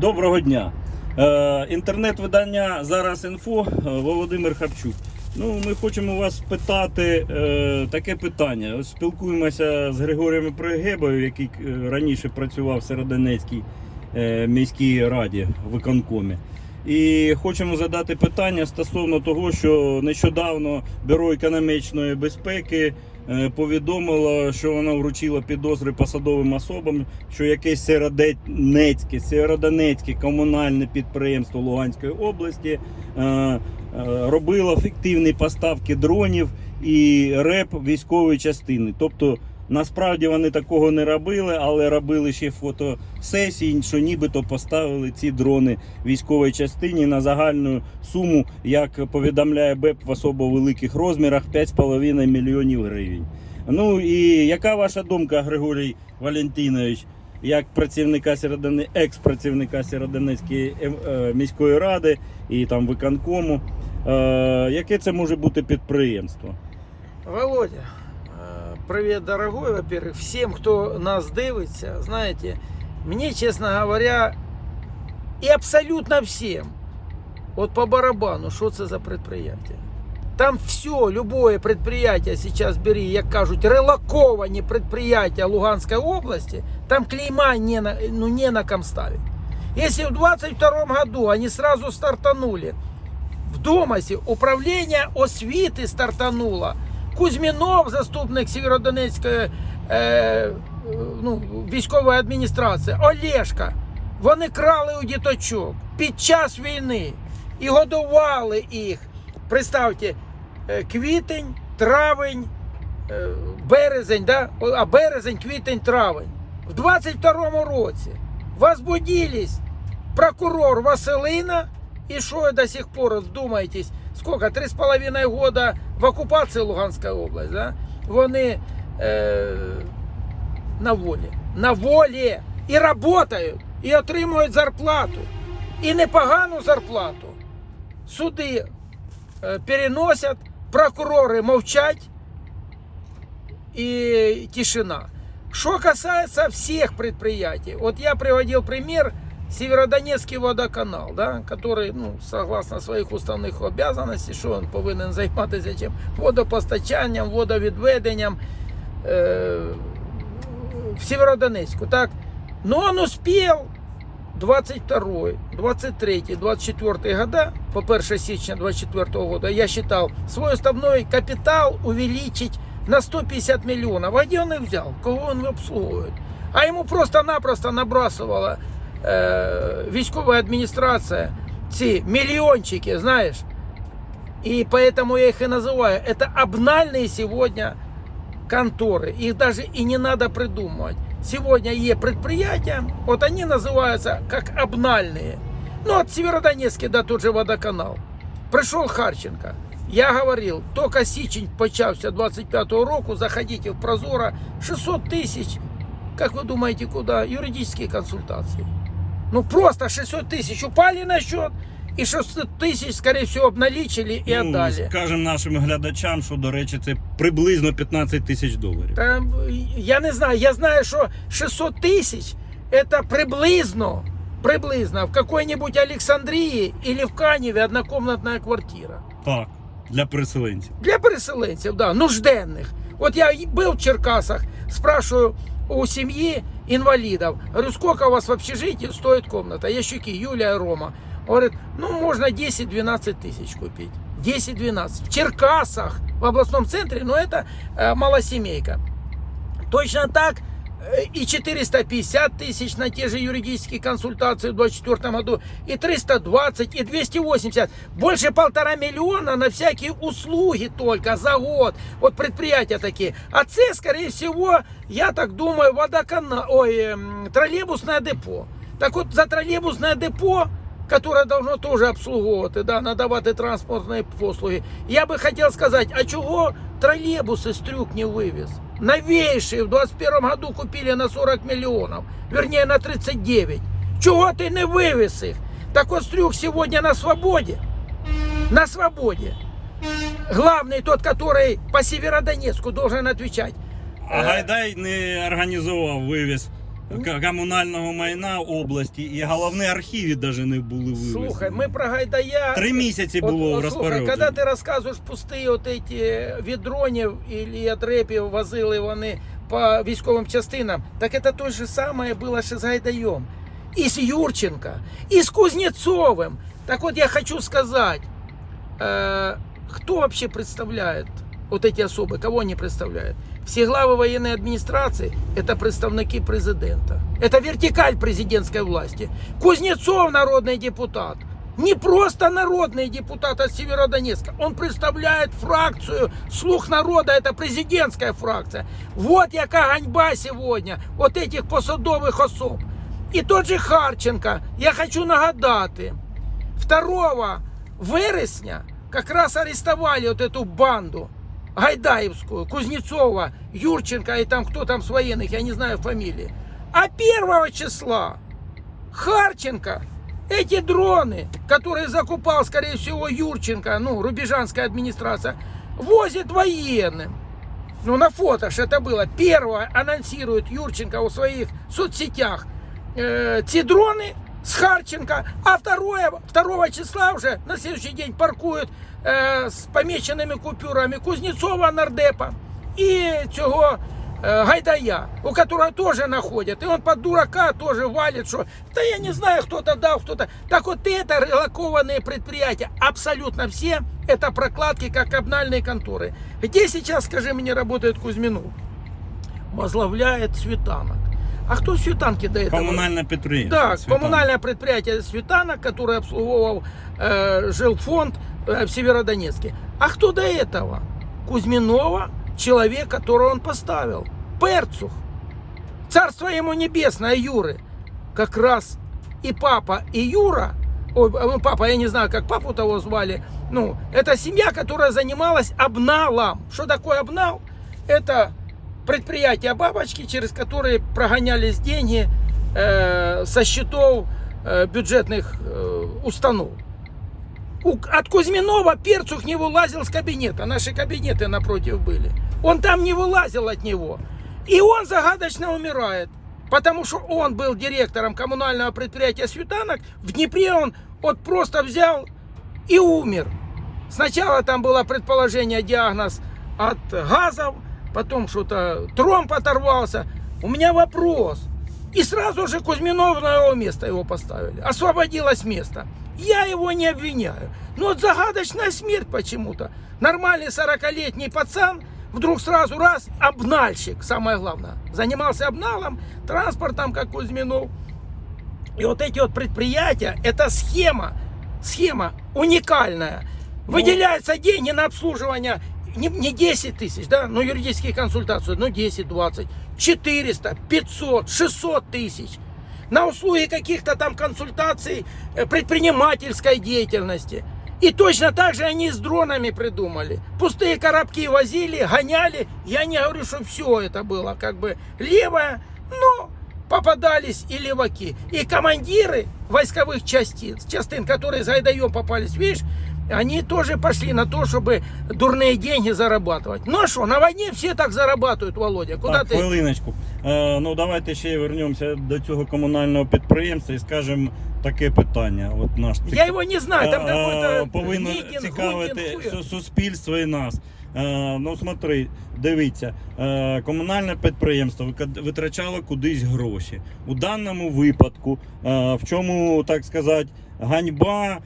Доброго дня. Е, інтернет-видання зараз інфо е, Володимир Хапчук. Ну, ми хочемо вас питати е, таке питання. Ось спілкуємося з Григорієм Пригебою, який е, раніше працював в Серединецькій е, міській раді виконкомі. І хочемо задати питання стосовно того, що нещодавно Бюро економічної безпеки е, повідомило, що вона вручила підозри посадовим особам, що якесь Сєродонецьке, Сєродонецьке комунальне підприємство Луганської області е, е, робило фіктивні поставки дронів і реп військової частини. Тобто Насправді вони такого не робили, але робили ще фотосесії, що нібито поставили ці дрони військовій частині на загальну суму, як повідомляє БЕП в особо великих розмірах 5,5 мільйонів гривень. Ну і яка ваша думка, Григорій Валентинович, як працівника Сєродоне... екс-працівника Сєродонецької ем, е, міської ради і там виконкому? Е, яке це може бути підприємство? Володя, э, привет, дорогой, во-первых, всем, кто нас дивится, знаете, мне, честно говоря, и абсолютно всем, вот по барабану, що це за предприятие. Там все, любое предприятие сейчас бери, як кажуть, релоковані предприятия Луганской области, там клейма не на, ну, не на ком ставить. Если в 22 году они сразу стартанули, в Домасі управління освіти стартануло. Кузьмінов, заступник Сєвєродонецької е, ну, військової адміністрації, Олешка. Вони крали у діточок під час війни і годували їх. Представте, е, квітень, травень, е, березень, да? А березень, квітень, травень. В 22-му році возбудились прокурор Василина и что до сих пор, вдумайтесь, сколько, три с половиной года в оккупации Луганская область, да? Вони е, на волі. На волі. І работають, і отримують зарплату. І непогану зарплату. Суди е, переносять, прокурори мовчать, и тишина. Что касается всех предприятий, вот я приводил пример Северодонецкий водоканал, да, который, ну, согласно своїх уставних обязанностей, що він повинен займатися чим? Водопостачанням, водовідведенням е, в Северодонецьку, так? Но он успел 22, 23, 24 года, по 1 січня 24 года, я считал, свой уставной капитал увеличить на 150 миллионов. А где он их взял? Кого он обслуговует? А ему просто-напросто набрасывала е, військова адміністрація ці мільйончики, знаєш. И поэтому я их и называю. Это обнальные сегодня конторы. Их даже и не надо придумывать. Сегодня є предприятия, вот они называются как обнальные. Ну, от Северодонецкий, да, тот же водоканал. Пришел Харченко. Я говорил, только січень почався 25-го року, заходите в Прозоро, 600 тысяч, как вы думаете, куда? Юридические консультации. Ну, просто 600 тысяч упали на счет, и 600 тысяч, скорее всего, обналичили и Ну, отдали. Скажемо нашим глядачам, що, до речі, це приблизно 15 тисяч доларів. Та, я не знаю, я знаю, що 600 тисяч это приблизно, приблизно в какой-нибудь Александрии или в Каневе однокомнатная квартира. Так, для переселенців. Для переселенців, да, нужденних. От я й- был в Черкасах, спрашиваю у семьи Инвалидов, говорю, сколько у вас в общежитии стоит комната? Ящики, Юлия Рома. Говорит, ну можно 10-12 тысяч купить. 10-12. В Черкасах, в областном центре, но это э, малосемейка. Точно так и 450 тысяч на те же юридические консультации в 2024 году, и 320, и 280. Больше полтора миллиона на всякие услуги только за год. Вот предприятия такие. А це, скорее всего, я так думаю, водоканал, ой, эм, троллейбусное депо. Так вот, за троллейбусное депо которое должно тоже обслуговувати, да, надавати транспортні послуги. Я би хотів сказати, а чого троллейбуси Стрюк не вивез? Новейшие в 21 году купили на 40 миллионов, вернее на 39. Чего ты не вывез их? Так вот Стрюк сегодня на свободе. На свободе. Главный тот, который по Северодонецку должен отвечать. А Гайдай не організував вивіз к- комунального майна області, і головні архіви навіть не були вивезені. Слухай, мы про Гайдая... Три місяці Вот, було в вот, слухай, розпорядженні. когда ты рассказываешь пустые вот эти від дронів или від репів возили вони по військовим частинам, так это то же самое было ще з Гайдаем. И с Юрченко, и с Кузнецовым. Так вот я хочу сказать, э, кто вообще представляет вот эти особы, кого они представляют? Все главы военной администрации – это представники президента. Это вертикаль президентской власти. Кузнецов – народный депутат. Не просто народный депутат от Северодонецка. Он представляет фракцию «Слух народа». Это президентская фракция. Вот яка ганьба сегодня вот этих посадовых особ. І тот же Харченко, я хочу нагадати, 2 вересня раз арестовали вот эту банду Гайдаевскую, Кузнецова, Юрченко и там кто там с военных, я не знаю фамилии. А 1 числа Харченко, эти дроны, которые закупал, скорее всего, Юрченко, ну, рубежанская администрация, возит военным. Ну, на фото ж это было. Первое анонсирует Юрченко в своих соцсетях э, ці дроны с Харченко, а второе, 2 числа уже на следующий день паркуют э, с помеченными купюрами Кузнецова нардепа и цього э, Гайдая, у которого тоже находят. И он под дурака тоже валит, что да я не знаю, кто-то дал, кто-то. Так вот это релокованные предприятия, абсолютно все, это прокладки как коммунальные конторы. Где сейчас, скажи мне, работает Кузьминов? Возглавляет Светанок. А кто Светанки до этого? Комунальне підприємство. Да, Світанок. коммунальное предприятие Светанок, которое обслуговывал э, жилфонд э, в Северодонецке. А кто до этого? Кузьминова, человек, которого он поставил. Перцух. Царство ему небесное, Юры. Как раз и папа, и Юра, ой, э, папа, я не знаю, как папу того звали, ну, это семья, которая занималась обналом. Что такое обнал? Это предприятия бабочки, через которые прогонялись деньги э, со счетов э, бюджетных э, установ. У- от Кузьминова Перцух не вылазил с кабинета. Наши кабинеты напротив были. Он там не вылазил от него. И он загадочно умирает. Потому что он был директором коммунального предприятия «Светанок». В Днепре он вот просто взял и умер. Сначала там было предположение, диагноз от газов, потом что-то тромб оторвался. У меня вопрос. И сразу же Кузьминов на его место его поставили. Освободилось место. Я его не обвиняю. Но вот загадочная смерть почему-то. Нормальный 40-летний пацан вдруг сразу раз обнальщик, самое главное. Занимался обналом, транспортом, как Кузьминов. И вот эти вот предприятия, это схема, схема уникальная. Выделяются деньги на обслуживание не, не 10 тысяч, да, ну юридические консультации, ну 10, 20, 400, 500, 600 тысяч. На услуги каких-то там консультаций э, предпринимательской деятельности. И точно так же они с дронами придумали. Пустые коробки возили, гоняли. Я не говорю, что все это было как бы левое, но попадались и леваки. И командиры войсковых частиц, частин, которые с Гайдаем попались, видишь, они тоже пошли на то, чтобы дурные деньги зарабатывать. Ну а что, на войне все так зарабатывают, Володя. Куда так, ты? хвилиночку. Е, ну давайте ще вернемося до цього комунального підприємства і скажемо таке питання. От наш Я его не знаю, там Е, какой-то повинно Мигин, цікавити Гудин, хуй. су- суспільство і нас. Е, ну смотри, дивіться, е, комунальне підприємство вика- витрачало кудись гроші. У даному випадку, е, в чому так сказати, ганьба е,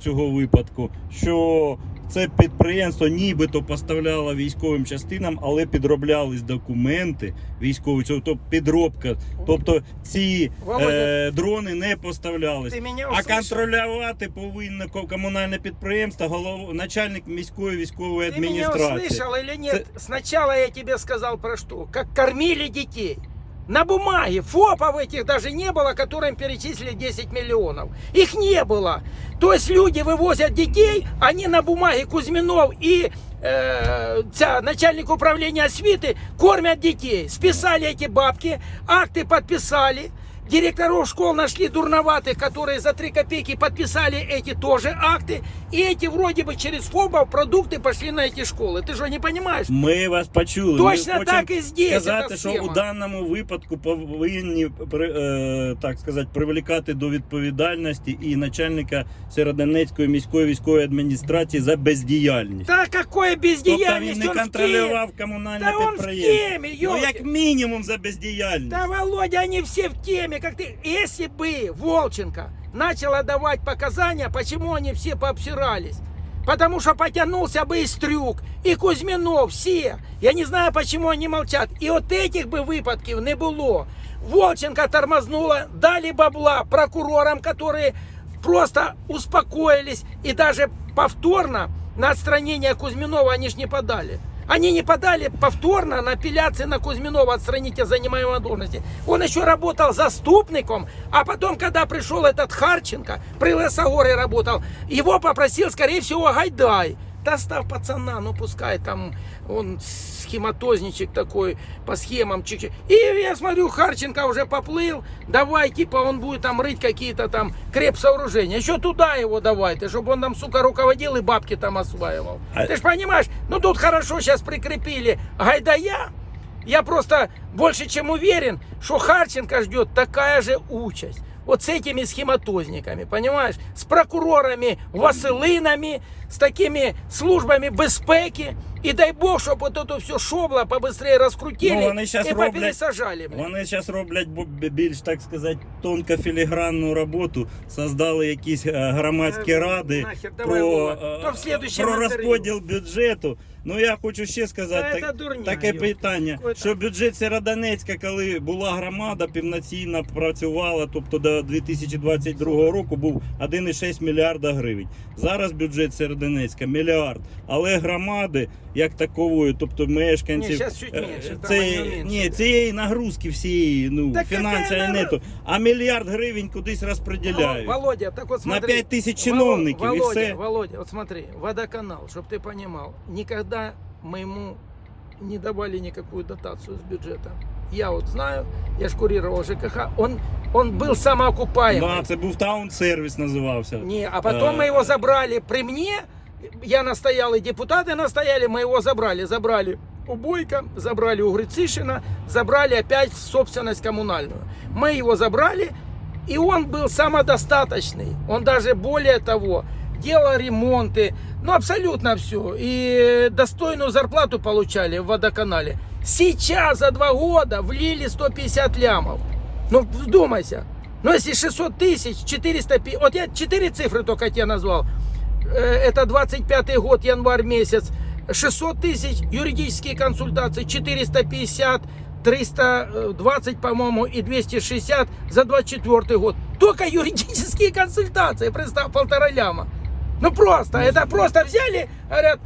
цього випадку, що це підприємство нібито поставляло військовим частинам, але підроблялись документи військові, тобто підробка. Тобто ці Володя, е, дрони не поставлялись. Ты меня А услышал? контролювати повинно ко- комунальне підприємство, голов... начальник міської військової Ты меня адміністрації. услышал или нет? Сначала я тебе сказал про что? Как кормили детей. На бумаге ФОПов этих даже не было, которым перечислили 10 миллионов. Их не было. То есть люди вывозят детей, они на бумаге Кузьминов и э, ця, начальник управления освиты кормят детей. Списали эти бабки, акты подписали. Директоров школ нашли дурноватых, которые за 3 копейки подписали эти тоже акты. И эти вроде бы через ФОБов продукты пошли на эти школы. Ты что, не понимаешь? Ми вас почули. Точно Ми хочемо так і здесь сказати, ця що схема. у даному випадку повинні при- е, так сказати привлекати до відповідальності і начальника Сєродонецької міської військової адміністрації за бездіяльність. Да какое Тобто він бездеяльность, не он в контролював комунальне Да он в підприємство. теме, Ну ёлки. як мінімум за бездіяльність. Да, Володя, они все в теме, как ты. Если бы Волченко начал отдавать показания, почему они все пообсирались? Потому что потянулся бы и Стрюк, и Кузьминов, все. Я не знаю, почему они молчат. И вот этих бы выпадков не было. Волченко тормознула, дали бабла прокурорам, которые просто успокоились и даже повторно на отстранение Кузьминова они ж не подали. Они не подали повторно на апелляции на Кузьминова отстранить от занимаемой должности. Он еще работал заступником, а потом, когда пришел этот Харченко, при Лесогоре работал, его попросил, скорее всего, Гайдай. Достав пацана, ну пускай там он схематозничек такой по схемам чик И я смотрю, Харченко уже поплыл, давай, типа, он будет там рыть какие-то там креп-сооружения. Еще туда его давайте, чтобы он там, сука, руководил и бабки там осваивал. А- Ты ж понимаешь, ну тут хорошо сейчас прикрепили Гайдая. Я просто больше чем уверен, что Харченко ждет такая же участь Вот с этими схематозниками, понимаешь? С прокурорами, Василинами, с такими службами безпеки. И дай бог, чтобы вот это все шобло побыстрее раскрутили Ну, вони щас и роблять- попересажали. блин. Вони зараз роблять бу- більш так сказати тонко філігранну роботу, создали якісь е, громадські Е, ради нахер, давай, про, Вова. е, То в следующем про інтерв'ю. розподіл бюджету. Ну я хочу ще сказати Та так- це дурня, таке йо. питання, Какое-то- що бюджет Сєродонецька, коли була громада, повноцінно працювала, тобто до 2022 року був 1,6 мільярда гривень. Зараз бюджет Сєродонецька мільярд, але громади як такової, тобто мешканців, Ні, щас чуть е, менше, там це, менше, ні, цієї нагрузки всієї, ну, Так фінансової яка нету, а мільярд гривень кудись розподіляють. Володя, так На смотри. 5 тисяч Воло- чиновників і Володя, все. Володя, вот смотри, водоканал, чтобы ты понимал, никогда мы ему не давали никакую дотацию с бюджета. Я вот знаю, я ж курировал ЖКХ, он, он был самоокупаемый. Да, це був таун-сервіс називався. Не, а потом мы его забрали при мне. Я настоял, и депутаты настояли, мы его забрали. Забрали у Бойко, забрали у Грицишина, забрали опять в собственность коммунальную. Мы его забрали, и он был самодостаточный. Он даже более того, делал ремонты, ну абсолютно все. И достойную зарплату получали в водоканале. Сейчас за два года влили 150 лямов. Ну вдумайся. Ну если 600 тысяч, 450, вот я четыре цифры только тебе назвал. Э, Это 25 год, январь месяц. 600 тысяч юридические консультации, 450, 320, по-моему, и 260 за 24 год. Только юридические консультации, представь, полтора ляма. Ну просто, это просто взяли, говорят,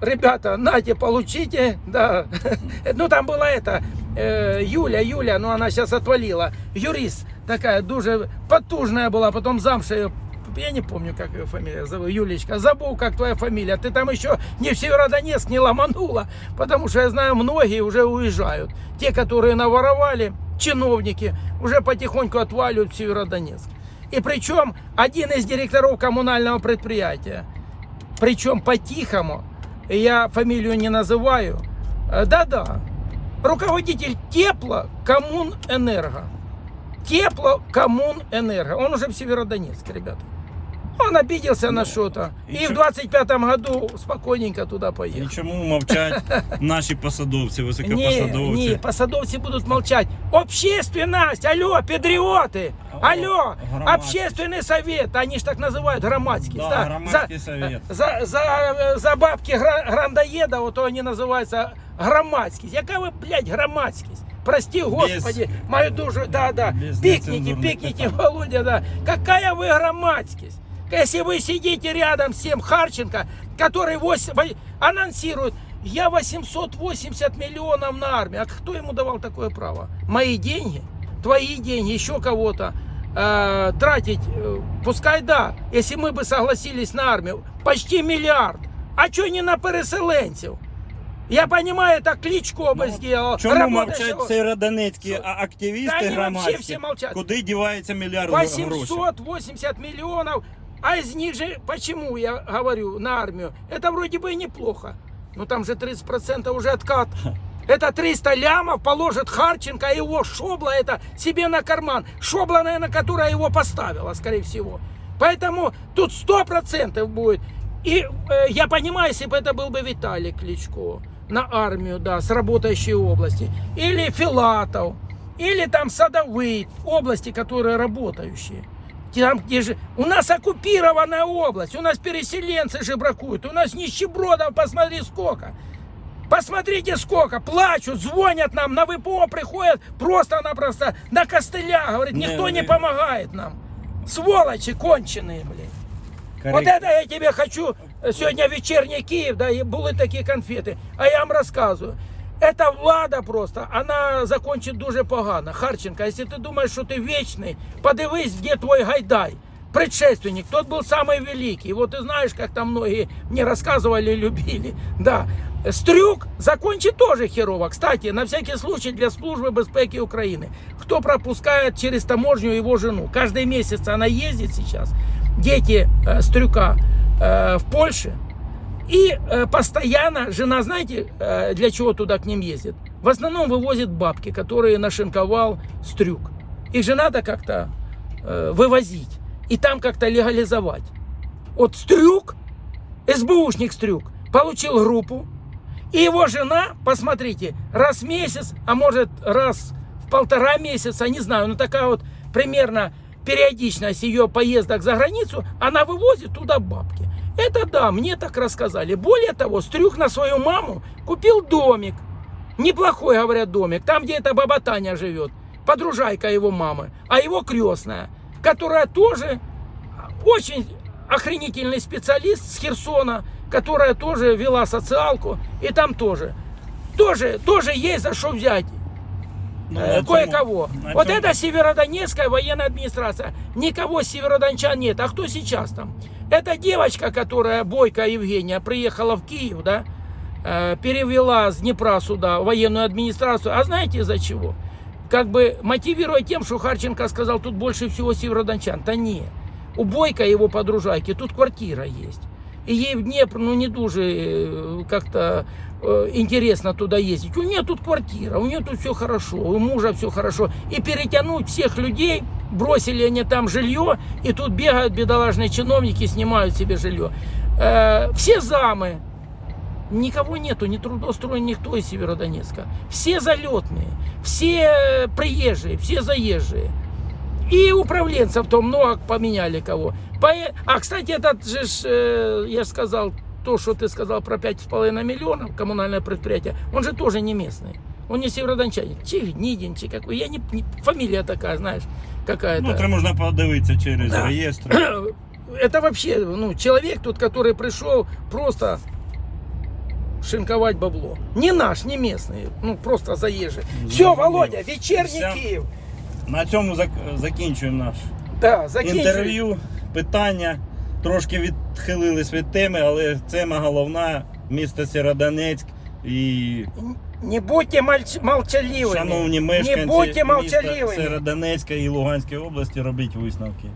ребята, нате, получите, да. Ну там была это, э, Юля, Юля, ну она сейчас отвалила, юрист такая, дуже потужная была, потом замша ее, я не помню, как ее фамилия зовут, Юлечка, забыл, как твоя фамилия, ты там еще не в Северодонецк не ломанула, потому что я знаю, многие уже уезжают. Те, которые наворовали, чиновники, уже потихоньку отваливают в Северодонецк. И причем один из директоров коммунального предприятия, причем по-тихому, я фамилию не называю, э, да-да, руководитель Тепло Коммунэнерго. Тепло Коммунэнерго. Он уже в Северодонецке, ребята. Он обиделся на что-то. и И в чё- 25 году спокойненько туда І поехал. чому мовчать наші посадовці, Не, високопосадовці? не, посадовцы будут молчать. Общественность, алло, патриоты, алло, громадский. общественный совет, они ж так называют, громадский. Да, громадский совет. За, за, за бабки гра- грандоеда, вот они называются громадский. Яка ви, блядь, громадскість? Прости, Господи, мою душу, да, да. без Пикните, пикните. Володя, да. Какая вы громадскость? Если вы сидите рядом с тем Харченко, который вось- во- анонсирует, я 880 миллионов на армию. А кто ему давал такое право? Мои деньги, твои деньги, еще кого-то э, тратить, э, пускай да, если мы бы согласились на армию, почти миллиард. А что не на переселенцев? Я понимаю, это Кличко бы Ну, сделал. Чому работающего- мовчать сиродонецькі а- Да активісти они вообще громадські? все молчат. Куди дівається мільярд грошей? 880 миллионов, а из них же, почему я говорю, на армию, это вроде бы и неплохо. Но там же 30% уже откат. Это 300 лямов положит Харченко, и его Шобла это себе на карман. Шобла, наверное, которая его поставила, скорее всего. Поэтому тут 100% будет. И э, я понимаю, если бы это был бы Виталий Кличко на армию, да, с работающей области, или Филатов, или там Садовый, области, которые работающие. Там, где же... У нас оккупированная область, у нас переселенцы же бракуют, у нас нищебродов, посмотри сколько. Посмотрите сколько, плачут, звонят нам, на ВПО приходят просто-напросто на костылях, говорит, никто не не. помогает нам. Сволочи конченые, блин. Вот это я тебе хочу э, сегодня вечерний Киев, да, и были такие конфеты. А я вам рассказываю. Эта влада просто, она закончит дуже погано. Харченко, если ты думаешь, что ты вечный, подивись, где твой Гайдай. Предшественник, тот был самый великий. Вот ты знаешь, как там многие мне рассказывали любили. Да. Стрюк закончит тоже херово. Кстати, на всякий случай для службы безпеки Украины. Кто пропускает через таможню его жену? Каждый месяц она ездит сейчас. Дети э, Стрюка э, в Польше. И э, постоянно жена, знаете, э, для чего туда к ним ездит? В основном вывозит бабки, которые нашинковал Стрюк. Их же надо как-то э, вывозить и там как-то легализовать. Вот Стрюк, СБУшник Стрюк, получил группу, и его жена, посмотрите, раз в месяц, а может раз в полтора месяца, не знаю, ну такая вот примерно периодичность ее поездок за границу, она вывозит туда бабки. Это да, мне так рассказали. Более того, Стрюк на свою маму купил домик. Неплохой, говорят, домик. Там, где эта баба Таня живет. Подружайка его мамы. А его крестная, которая тоже очень охренительный специалист с Херсона, которая тоже вела социалку. И там тоже. Тоже, тоже есть за что взять. Ну, Э, кое-кого. вот это Северодонецкая военная администрация. Никого северодончан нет. А кто сейчас там? Это девочка, которая, Бойко Евгения, приехала в Киев, да, э, перевела с Днепра сюда военную администрацию. А знаете из-за чего? Как бы мотивируя тем, что Харченко сказал, тут больше всего северодончан. Да не. У Бойко и его подружайки тут квартира есть. И ей в Днепр, ну, не дуже э, как-то э, интересно туда ездить. У нее тут квартира, у нее тут все хорошо, у мужа все хорошо. И перетянуть всех людей, бросили они там жилье, и тут бегают бедолажные чиновники, снимают себе жилье. Э, все замы, никого нету, не трудоустроен никто из Северодонецка. Все залетные, все приезжие, все заезжие. И управленцев то много поменяли кого. А, кстати, этот же, э, я сказал, то, что ты сказал про 5,5 миллионов, коммунальное предприятие, он же тоже не местный. Он не северодончанин. Чигнидин, чи какой. Я не, не- фамилия такая, знаешь, какая-то. Ну, це можна подивитися через Да. реєстри. Это вообще, ну, человек тут, который пришел просто шинковать бабло. Не наш, не местный, ну, просто заезжий. Все, Зрозумів. Володя, вечерний Все. Киев. На цьому зак- закінчуємо наш Да, закінчуй. інтерв'ю, питання. Трошки відхилились від теми, але тема головна місто Сєродонецьк і Не будьте мальч- молчаливыми. шановні не мешканці будьте міста молчаливыми. Сєродонецька і Луганської області робіть висновки.